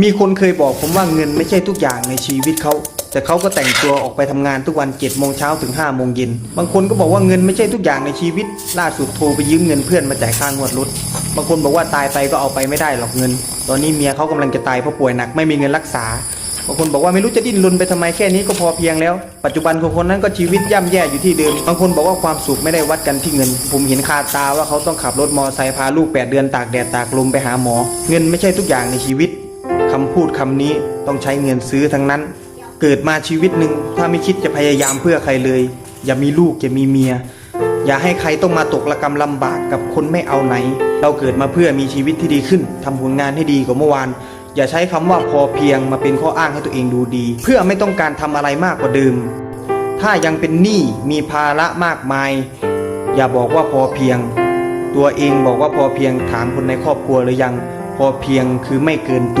มีคนเคยบอกผมว่าเงินไม่ใช่ทุกอย่างในชีวิตเขา แต่เขาก็แต่งตัวออกไปทำงานทุกวัน7จ็ดโมงเช้าถึง5้าโมงเย็น บางคนก็บอกว่าเงินไม่ใช่ทุกอย่างในชีวิต ล่าสุดโทรไปยืมเงินเพื่อนมาจ่ายค่างวดรถ บางคนบอกว่าตายไปก็เอาไปไม่ได้หรอกเงิน ตอนนี้เมียเขากำลังจะตายเพราะป่วยหนักไม่มีเงินรักษา บางคนบอกว่าไม่รู้จะดิ้นรนไปทำไมแค่นี้ก็พอเพียงแล้ว ปัจจุบันของคนนั้นก็ชีวิตย่ำแย่อยู่ที่เดิม บางคนบอกว่าความสุขไม่ได้วัดกันที่เงิน ผมเห็นคาตาว่าเขาต้องขับรถมอไซค์พาลูกแปดเดือนตากแดดตากลมไปหาหมอ เงินไม่ใช่ทุกอย่างในชีวิตำพูดคำนี้ต้องใช้เงินซื้อทั้งนั้น เกิดมาชีวิตหนึ่งถ้าไม่คิดจะพยายามเพื่อใครเลย อย่ามีลูกอย่ามีเมีย อย่าให้ใครต้องมาตกระกรรมลำบากกับคนไม่เอาไหน เราเกิดมาเพื่อมีชีวิตที่ดีขึ้นทำผลงานให้ดีกว่าเมื่อวาน อย่าใช้คำว่าพอเพียงมาเป็นข้ออ้างให้ตัวเองดูดี เพื่อไม่ต้องการทำอะไรมากกว่าเดิม ถ้ายังเป็นหนี้มีภาระมากมาย อย่าบอกว่าพอเพียง ตัวเองบอกว่าพอเพียงถามคนในครอบครัวหรือยังพอเพียงคือไม่เกินตัว